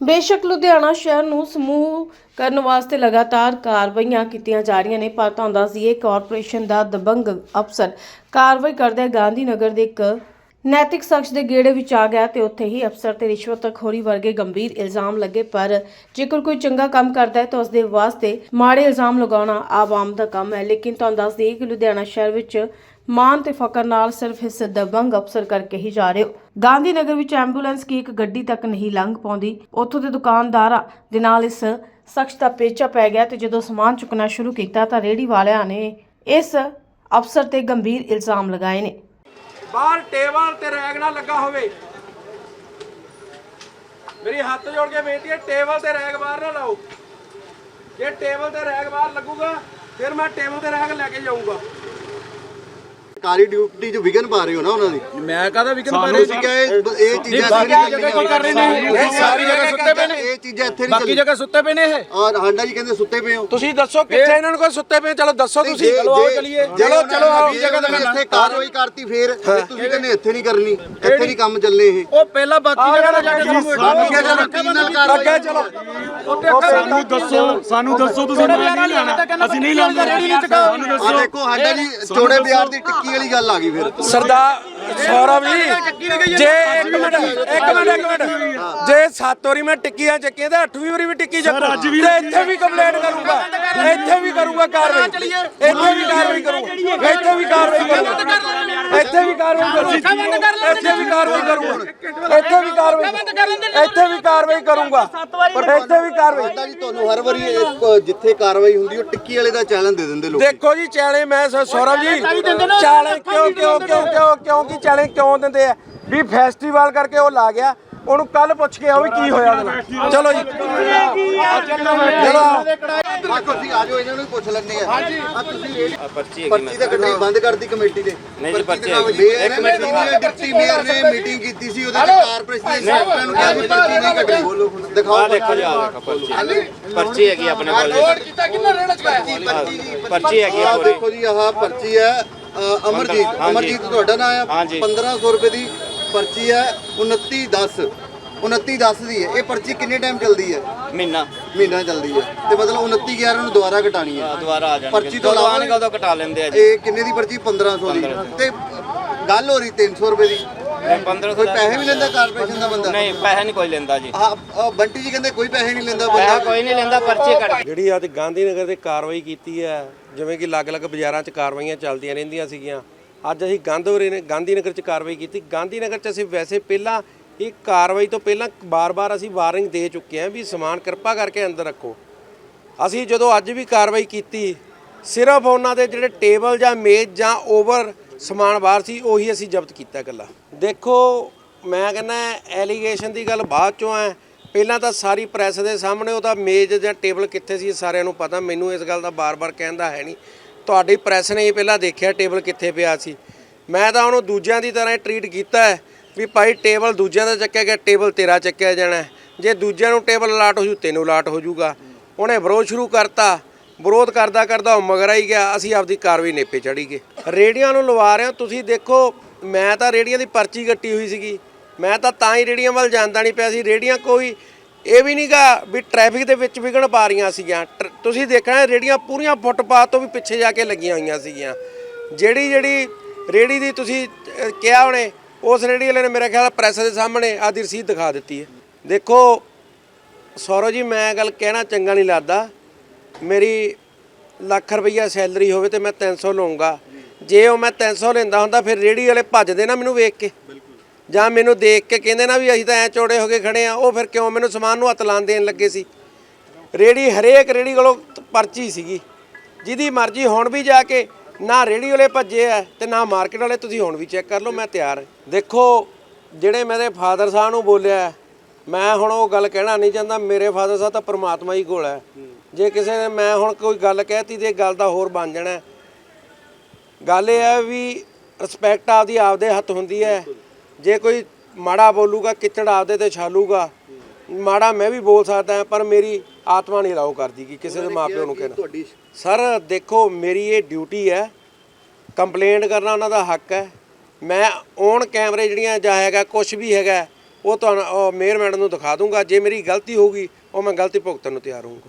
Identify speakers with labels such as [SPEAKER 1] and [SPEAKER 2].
[SPEAKER 1] ਬੇਸ਼ੱਕ ਲੁਧਿਆਣਾ ਸ਼ਹਿਰ ਨੂੰ ਸਮੂਹ ਕਰਨ ਵਾਸਤੇ ਲਗਾਤਾਰ ਕਾਰਵਾਈਆਂ ਕੀਤੀਆਂ ਜਾ ਰਹੀਆਂ ਨੇ, ਪਰ ਤੁਹਾਨੂੰ ਦੱਸ ਦਈਏ, ਕਾਰਪੋਰੇਸ਼ਨ ਦਾ ਦਬੰਗ ਅਫਸਰ ਕਾਰਵਾਈ ਕਰਦੇ ਗਾਂਧੀ ਨਗਰ ਦੇ ਇੱਕ ਨੈਤਿਕ ਸ਼ਖਸ ਦੇ ਗੇੜੇ ਵਿੱਚ ਆ ਗਿਆ ਤੇ ਉੱਥੇ ਹੀ ਅਫਸਰ ਤੇ ਰਿਸ਼ਵਤਖੋਰੀ ਵਰਗੇ ਗੰਭੀਰ ਇਲਜ਼ਾਮ ਲੱਗੇ, ਪਰ ਜੇਕਰ ਕੋਈ ਚੰਗਾ ਕੰਮ ਕਰਦਾ ਹੈ ਤਾਂ ਉਸ ਦੇ ਵਾਸਤੇ ਮਾੜੇ ਇਲਜ਼ਾਮ ਲਗਾਉਣਾ ਆਵਾਮ ਦਾ ਕੰਮ ਹੈ। ਲੇਕਿਨ ਤੁਹਾਨੂੰ ਦੱਸ ਦਈਏ ਕਿ ਲੁਧਿਆਣਾ ਸ਼ਹਿਰ ਵਿੱਚ ਮਾਨ ਤੇ ਫਕਰ ਨਾਲ ਸਿਰਫ ਇਸ ਦਬੰਗ ਅਫਸਰ ਕਰਕੇ ਹੀ ਜਾ ਰਹੇ ਹੋ। ਗਾਂਧੀ ਨਗਰ ਵਿੱਚ ਐਂਬੂਲੈਂਸ ਕੀ ਇੱਕ ਗੱਡੀ ਤੱਕ ਨਹੀਂ ਲੰਘ ਪਾਉਂਦੀ? ਉੱਥੋਂ ਦੇ ਦੁਕਾਨਦਾਰਾਂ ਦੇ ਨਾਲ ਇਸ ਸ਼ਖਸ ਦਾ ਪੇਚਾ ਪੈ ਗਿਆ ਤੇ ਜਦੋਂ ਸਮਾਨ ਚੁੱਕਣਾ ਸ਼ੁਰੂ ਕੀਤਾ ਤਾਂ ਰੇੜੀ ਵਾਲਿਆਂ ਨੇ ਇਸ ਅਫਸਰ ਤੇ ਗੰਭੀਰ ਇਲਜ਼ਾਮ ਲਗਾਏ ਨੇ।
[SPEAKER 2] ਬਾਹਰ ਟੇਬਲ ਤੇ ਰੈਗ ਲੱਗਾ ਹੋਵੇ। ਮੇਰੀ ਹੱਥ ਜੋੜ ਕੇ ਬੇਨਤੀ ਹੈ, ਟੇਬਲ ਤੇ ਰੈਗ ਬਾਹਰ ਨਾ ਲਾਓ। ਜੇ ਟੇਬਲ ਤੇ ਰੈਗ ਬਾਹਰ ਲੱਗੂਗਾ, ਫਿਰ ਮੈਂ ਟੇਬਲ ਤੇ ਰੈਗ ਲੈ ਕੇ ਜਾਊਂਗਾ।
[SPEAKER 3] ਸਰਕਾਰੀ ਡਿਊਟੀ 'ਚ ਵਿਗਨ ਪਾ ਰਹੇ ਹੋ ਨਾ ਉਹਨਾਂ ਦੀ।
[SPEAKER 2] ਮੈਂ ਕਹਦਾ ਵੀ
[SPEAKER 3] ਸਾਨੂੰ ਸੀ ਕਿ ਇਹ ਇਹ ਚੀਜ਼ਾਂ
[SPEAKER 2] ਸਾਰੀ ਜਗ੍ਹਾ ਕੀ ਕਰ ਰਹੇ ਨੇ। ਇਹ ਸਾਰੀ ਜਗ੍ਹਾ ਸੁੱਤੇ ਪਏ ਨੇ।
[SPEAKER 3] ਇਹ ਚੀਜ਼ਾਂ ਇੱਥੇ ਨਹੀਂ
[SPEAKER 2] ਬਾਕੀ
[SPEAKER 3] ਚੱਲੀ
[SPEAKER 2] ਜਗ੍ਹਾ ਸੁੱਤੇ ਪਏ ਨੇ ਇਹ।
[SPEAKER 3] ਔਰ ਹਾਂਡਾ ਜੀ ਕਹਿੰਦੇ ਸੁੱਤੇ ਪਏ ਹੋ।
[SPEAKER 2] ਤੁਸੀਂ ਦੱਸੋ ਕਿੱਥੇ ਇਹਨਾਂ ਨੂੰ ਕੋਈ ਸੁੱਤੇ ਪਏ? ਚਲੋ ਦੱਸੋ ਤੁਸੀਂ ਚਲੋ ਆਓ ਚਲੀਏ। ਚਲੋ ਚਲੋ ਆਓ ਜਗ੍ਹਾ ਤੇ
[SPEAKER 3] ਇੱਥੇ ਕਾਰਵਾਈ ਕਰਤੀ ਫੇਰ ਤੁਸੀਂ ਕਹਿੰਦੇ ਇੱਥੇ ਨਹੀਂ ਕਰਨੀ ਇੱਥੇ ਨਹੀਂ ਕੰਮ ਚੱਲੇ ਇਹ।
[SPEAKER 2] ਉਹ ਪਹਿਲਾਂ ਬਾਕੀ ਜਗ੍ਹਾ ਤੇ ਜਾ ਕੇ ਸਾਨੂੰ
[SPEAKER 3] ਸਾਨੂੰ ਕਿਹਾ ਰੁਟੀਨ ਨਾਲ ਕਾਰਵਾਈ
[SPEAKER 2] ਅੱਗੇ ਚਲੋ।
[SPEAKER 4] ਸਾਨੂੰ ਦੱਸੋ ਸਾਨੂੰ ਦੱਸੋ ਤੁਸੀਂ ਨਹੀਂ ਲੈਣਾ ਅਸੀਂ ਨਹੀਂ ਸਾਨੂੰ
[SPEAKER 3] ਆ ਦੇਖੋ ਹਾਂਡਾ ਜੀ ਚੋੜੇ ਬਾਜ਼ਾਰ ਦੀ ਟਿੱਕੀ ਵਾਲੀ ਗੱਲ ਆ ਗਈ ਫਿਰ।
[SPEAKER 2] ਸਰਦਾਰ ਸੌਰਵ ਜੀ ਜੇ ਇੱਕ ਮਿੰਟ ਇੱਕ ਮਿੰਟ ਇੱਕ ਮਿੰਟ ਜੇ ਸੱਤ ਵਾਰੀ ਮੈਂ ਟਿੱਕੀਆਂ ਚੱਕੀਆਂ ਤੇ ਅੱਠਵੀਂ ਵਾਰੀ ਵੀ ਟਿੱਕੀ ਚੱਕੂ ਤੇ ਇੱਥੇ ਵੀ ਕੰਪਲੇਂਟ ਕਰੂੰਗਾ ਇੱਥੇ ਵੀ ਕਰੂੰਗਾ ਕਾਰਵਾਈ ਇੱਥੇ ਵੀ ਕਾਰਵਾਈ ਕਰੂੰਗਾ ਇੱਥੇ ਵੀ ਕਾਰਵਾਈ ਕਰੂੰਗਾ ਇੱਥੇ ਵੀ ਕਾਰਵਾਈ ਕਰੂੰਗਾ ਇੱਥੇ ਵੀ ਕਾਰਵਾਈ ਕਰੂੰਗਾ ਇੱਥੇ ਵੀ ਕਾਰਵਾਈ ਇੱਥੇ ਵੀ ਕਾਰਵਾਈ ਕਰੂੰਗਾ ਪਰ ਇੱਥੇ ਵੀ ਕਾਰਵਾਈ
[SPEAKER 3] ਜੀ ਤੁਹਾਨੂੰ ਹਰ ਵਾਰੀ ਜਿੱਥੇ ਕਾਰਵਾਈ ਹੁੰਦੀ ਉਹ ਟਿੱਕੀ ਵਾਲੇ ਦਾ ਚੈਲੰਜ ਦੇ ਦਿੰਦੇ ਲੋਕ
[SPEAKER 2] ਦੇਖੋ ਜੀ ਚਾਲੇ ਮੈਂ ਸੌਰਵ ਜੀ ਚਾਲੇ ਕਿਉਂ ਕਿਉਂ ਕਿਉਂ ਕਿਉਂ ਕਿਉਂਕਿ ਚਾਲੇ ਕਿਉਂ ਦਿੰਦੇ ਆ? ਵੀ ਫੈਸਟੀਵਲ ਕਰਕੇ ਉਹ ਲਾ ਗਿਆ। ਉਹਨੂੰ ਕੱਲ ਪੁੱਛ ਕੇ ਆਓ ਵੀ ਕੀ ਹੋਇਆ ਉਹਦੇ ਚਲੋ ਜੀ। ਚਲੋ।
[SPEAKER 3] ਆਖੋ ਸੀ ਆਜੋ ਇਹਨਾਂ ਨੂੰ ਪੁੱਛ ਲੈਣੇ ਆ। ਹਾਂਜੀ। ਆ ਤੁਸੀਂ ਰੇੜੀ ਪਰਚੀ ਪਰਚੀ ਤਾਂ ਕੱਢਣੀ ਬੰਦ ਕਰਦੀ ਕਮੇਟੀ ਨੇ ਨਹੀਂ ਜੀ ਪਰਚੀ ਇੱਕ ਮਿੰਟ ਡਿਪਟੀ ਮੇਅਰ ਨੇ ਮੀਟਿੰਗ ਕੀਤੀ ਸੀ ਉਹਦੇ ਕਾਰਪੋਰੇਸ਼ਨ ਦੇ ਸੈਕਟਰੀ ਨੂੰ ਕਿਹਾ ਵੀ ਪਰਚੀ ਨਹੀਂ ਬੋਲੋ ਦਿਖਾਓ
[SPEAKER 5] ਦੇਖੋ ਜੀ ਆ ਦੇਖੋ ਪਰਚੀ। ਪਰਚੀ ਹੈਗੀ ਆਪਣੇ ਕੋਲ ਜੀ। ਪਰਚੀ ਹੈਗੀ
[SPEAKER 3] ਆ ਦੇਖੋ ਜੀ ਆਹ ਪਰਚੀ ਹੈ। ਅਮਰਜੀਤ। ਅਮਰਜੀਤ ਤੁਹਾਡਾ ਨਾਮ
[SPEAKER 5] ਹਾਂਜੀ।
[SPEAKER 3] 1500 ਰੁਪਏ ਦੀ ਪਰਚੀ ਹੈ 29 10 29 10 ਦੀ ਹੈ। ਇਹ ਪਰਚੀ ਕਿੰਨੇ ਟਾਈਮ ਚੱਲਦੀ ਹੈ?
[SPEAKER 5] ਮਹੀਨਾ।
[SPEAKER 3] ਮਹੀਨਾ ਚੱਲਦੀ ਹੈ। ਤੇ ਮਤਲਬ 29 11 ਨੂੰ ਦੁਬਾਰਾ ਕਟਾਣੀ ਹੈ।
[SPEAKER 5] ਦੁਬਾਰਾ ਆ ਜਾਣਗੇ।
[SPEAKER 3] ਪਰਚੀ ਤੋਂ
[SPEAKER 5] ਆਉਣਗੇ ਉਦੋਂ ਕਟਾ ਲੈਂਦੇ ਆ ਜੀ।
[SPEAKER 3] ਇਹ ਕਿੰਨੇ ਦੀ ਪਰਚੀ? 1500 ਦੀ। ਤੇ ਗੱਲ ਹੋ ਰਹੀ 300 ਰੁਪਏ ਦੀ।
[SPEAKER 5] 1500
[SPEAKER 3] ਕੋਈ ਪੈਸੇ ਵੀ ਲੈਂਦਾ ਕਾਰਪੋਰੇਸ਼ਨ ਦਾ ਬੰਦਾ?
[SPEAKER 5] ਨਹੀਂ ਪੈਸਾ ਨਹੀਂ ਕੋਈ ਲੈਂਦਾ ਜੀ।
[SPEAKER 3] ਹਾਂ ਆਹ ਬੰਟੀ ਜੀ ਕਹਿੰਦੇ ਕੋਈ ਪੈਸੇ ਨਹੀਂ ਲੈਂਦਾ
[SPEAKER 5] ਪੈਸਾ
[SPEAKER 3] ਬੰਦਾ
[SPEAKER 5] ਕੋਈ ਨਹੀਂ ਲੈਂਦਾ ਪਰਚੀ ਕੱਟ
[SPEAKER 6] ਜਿਹੜੀ ਅੱਜ ਗਾਂਧੀ ਨਗਰ ਤੇ ਕਾਰਵਾਈ ਕੀਤੀ ਹੈ ਜਿਵੇਂ ਕਿ ਅਲੱਗ-ਅਲੱਗ ਬਾਜ਼ਾਰਾਂ 'ਚ ਕਾਰਵਾਈਆਂ ਚੱਲਦੀਆਂ ਰਹਿੰਦੀਆਂ ਸੀਗੀਆਂ ਅੱਜ ਅਸੀਂ ਗਾਂਧੀਵਰੇ ਨੇ ਗਾਂਧੀ ਨਗਰ 'ਚ ਕਾਰਵਾਈ ਕੀਤੀ। ਗਾਂਧੀ ਨਗਰ 'ਚ ਅਸੀਂ ਵੈਸੇ ਪਹਿਲਾਂ ਇਹ ਕਾਰਵਾਈ ਤੋਂ ਪਹਿਲਾਂ ਬਾਰ-ਬਾਰ ਅਸੀਂ ਵਾਰਨਿੰਗ ਦੇ ਚੁੱਕੇ ਹਾਂ ਵੀ ਸਮਾਨ ਕਿਰਪਾ ਕਰਕੇ ਅੰਦਰ ਰੱਖੋ। ਅਸੀਂ ਜਦੋਂ ਅੱਜ ਵੀ ਕਾਰਵਾਈ ਕੀਤੀ ਸਿਰਫ ਉਹਨਾਂ ਦੇ ਜਿਹੜੇ ਟੇਬਲ ਜਾਂ ਮੇਜ਼ ਜਾਂ ਓਵਰ ਸਮਾਨ ਬਾਹਰ ਸੀ, ਉਹੀ ਅਸੀਂ ਜ਼ਬਤ ਕੀਤਾ ਇਕੱਲਾ। ਦੇਖੋ, ਮੈਂ ਕਹਿੰਦਾ ਐਲੀਗੇਸ਼ਨ ਦੀ ਗੱਲ ਬਾਅਦ ਚੋਂ ਹੈ। ਪਹਿਲਾਂ ਤਾਂ ਸਾਰੀ ਪ੍ਰੈਸ ਦੇ ਸਾਹਮਣੇ ਉਹਦਾ ਮੇਜ਼ ਜਾਂ ਟੇਬਲ ਕਿੱਥੇ ਸੀ ਸਾਰਿਆਂ ਨੂੰ ਪਤਾ। ਮੈਨੂੰ ਇਸ ਗੱਲ ਦਾ ਬਾਰ-ਬਾਰ ਕਹਿੰਦਾ ਹੈ ਨਹੀਂ। ਤੁਹਾਡੀ ਪ੍ਰੈਸ ਨੇ ਹੀ ਪਹਿਲਾਂ ਦੇਖਿਆ ਟੇਬਲ ਕਿੱਥੇ ਪਿਆ ਸੀ। ਮੈਂ ਤਾਂ ਉਹਨੂੰ ਦੂਜਿਆਂ ਦੀ ਤਰ੍ਹਾਂ ਟਰੀਟ ਕੀਤਾ ਹੈ ਵੀ ਭਾਈ ਟੇਬਲ ਦੂਜਿਆਂ ਦਾ ਚੱਕਿਆ ਗਿਆ ਟੇਬਲ ਤੇਰਾ ਚੱਕਿਆ ਜਾਣਾ ਜੇ ਦੂਜਿਆਂ ਨੂੰ ਟੇਬਲ ਅਲਾਟ ਹੋ ਜੂ ਤੈਨੂੰ ਅਲਾਟ ਹੋ ਜੂਗਾ ਉਹਨੇ ਵਿਰੋਧ ਸ਼ੁਰੂ ਕਰਤਾ। ਵਿਰੋਧ ਕਰਦਾ ਕਰਦਾ ਉਹ ਮਗਰ ਆਈ ਗਿਆ, ਅਸੀਂ ਆਪਦੀ ਕਾਰਵਾਈ ਨੇਪੇ ਚੜੀ ਗਏ। ਰੇੜੀਆਂ ਨੂੰ ਲਵਾ ਰਹੇ ਹਾਂ, ਤੁਸੀਂ ਦੇਖੋ, ਮੈਂ ਤਾਂ ਰੇੜੀਆਂ ਦੀ ਪਰਚੀ ਕੱਟੀ ਹੋਈ ਸੀਗੀ। ਮੈਂ ਤਾਂ ਤਾਂ ਹੀ ਰੇੜੀਆਂ ਵੱਲ ਜਾਂਦਾ ਨਹੀਂ ਪਿਆ ਸੀ। ਰੇੜੀਆਂ ਕੋਈ ਇਹ ਵੀ ਨਹੀਂਗਾ ਵੀ ਟ੍ਰੈਫਿਕ ਦੇ ਵਿੱਚ ਵਿਗਣ ਪਾ ਰਹੀਆਂ ਸੀਗੀਆਂ। ਟਰ- ਤੁਸੀਂ ਦੇਖਣਾ ਰੇੜੀਆਂ ਪੂਰੀਆਂ ਫੁੱਟਪਾਥ ਤੋਂ ਵੀ ਪਿੱਛੇ ਜਾ ਕੇ ਲੱਗੀਆਂ ਹੋਈਆਂ ਸੀਗੀਆਂ। ਜਿਹੜੀ ਜਿਹੜੀ ਰੇੜੀ ਦੀ ਤੁਸੀਂ ਕਿਹਾ ਉਹਨੇ ਉਸ ਰੇੜੀ ਵਾਲੇ ਨੇ ਮੇਰੇ ਖਿਆਲ ਪ੍ਰੈਸ ਦੇ ਸਾਹਮਣੇ ਆਦੀ ਰਸੀਦ ਦਿਖਾ ਦਿੱਤੀ ਹੈ। ਦੇਖੋ, ਸੌਰਵ ਜੀ, ਮੈਂ ਗੱਲ ਕਹਿਣਾ ਚੰਗਾ ਨਹੀਂ ਲੱਗਦਾ। ਮੇਰੀ ਲੱਖ ਰੁਪਈਆ ਸੈਲਰੀ ਹੋਵੇ ਤੇ ਮੈਂ 300 ਲਵਾਂਗਾ ਜੇ ਉਹ ਮੈਂ 300 ਲੈਂਦਾ ਹੁੰਦਾ, ਫਿਰ ਰੇੜੀ ਵਾਲੇ ਭੱਜਦੇ ਨਾ ਮੈਨੂੰ ਵੇਖ ਕੇ। ਜਾਂ ਮੈਨੂੰ ਦੇਖ ਕੇ ਕਹਿੰਦੇ ਨਾ ਵੀ ਅਸੀਂ ਤਾਂ ਐ ਚੋੜੇ ਹੋ ਕੇ ਖੜੇ ਆ, ਉਹ ਫਿਰ ਕਿਉਂ ਮੈਨੂੰ ਸਮਾਨ ਨੂੰ ਹੱਥ ਲਾਣ ਦੇਣ ਲੱਗੇ ਸੀ। ਰੇੜੀ ਹਰੇਕ ਰੇੜੀ ਕੋਲੋਂ ਪਰਚੀ ਸੀਗੀ। ਜਿਹਦੀ ਮਰਜ਼ੀ ਹੁਣ ਵੀ ਜਾ ਕੇ ਨਾ ਰੇੜੀ ਵਾਲੇ ਭੱਜੇ ਆ ਤੇ ਨਾ ਮਾਰਕੀਟ ਵਾਲੇ, ਤੁਸੀਂ ਹੁਣ ਵੀ ਚੈੱਕ ਕਰ ਲਓ, ਮੈਂ ਤਿਆਰ ਦੇਖੋ, ਜਿਹੜੇ ਮੇਰੇ ਫਾਦਰ ਸਾਹਿਬ ਨੂੰ ਬੋਲਿਆ, ਮੈਂ ਹੁਣ ਉਹ ਗੱਲ ਕਹਿਣਾ ਨਹੀਂ ਚਾਹੁੰਦਾ, ਮੇਰੇ ਫਾਦਰ ਸਾਹਿਬ ਤਾਂ ਪਰਮਾਤਮਾ ਹੀ ਕੋਲ ਹੈ। ਜੇ ਕਿਸੇ ਨੇ ਮੈਂ ਹੁਣ ਕੋਈ ਗੱਲ ਕਹਿਤੀ ਤੇ ਗੱਲ ਦਾ ਹੋਰ ਬਣ ਜਾਣਾ। ਗੱਲ ਇਹ ਹੈ ਵੀ ਰਿਸਪੈਕਟ ਆਪਦੀ ਆਪਦੇ ਹੱਥ ਹੁੰਦੀ ਹੈ। ਜੇ ਕੋਈ ਮਾੜਾ ਬੋਲੂਗਾ ਕਿਚੜ ਆਪਦੇ ਤੇ ਛਾਲੂਗਾ ਮਾੜਾ ਮੈਂ ਵੀ ਬੋਲ ਸਕਦਾ ਹਾਂ, ਪਰ ਮੇਰੀ ਆਤਮਾ ਨਹੀਂ ਅਲਾਉ ਕਰਦੀ ਕਿ ਕਿਸੇ ਦੇ ਮਾਪਿਓ ਨੂੰ ਕਹਿਣਾ। ਸਰ ਦੇਖੋ ਮੇਰੀ ਇਹ ਡਿਊਟੀ ਹੈ। ਕੰਪਲੇਂਟ ਕਰਨਾ ਉਹਨਾਂ ਦਾ ਹੱਕ ਹੈ। ਮੈਂ ਔਨ ਕੈਮਰੇ ਜਿਹੜੀਆਂ ਜਾਂ ਹੈਗਾ ਕੁਝ ਵੀ ਹੈਗਾ ਉਹ ਤੁਹਾਨੂੰ ਮੇਅਰ ਮੈਡਮ ਨੂੰ ਦਿਖਾ ਦੂੰਗਾ। ਜੇ ਮੇਰੀ ਗਲਤੀ ਹੋਊਗੀ ਉਹ ਮੈਂ ਗਲਤੀ ਭੁਗਤਣ ਨੂੰ ਤਿਆਰ ਹੋਊਂਗਾ।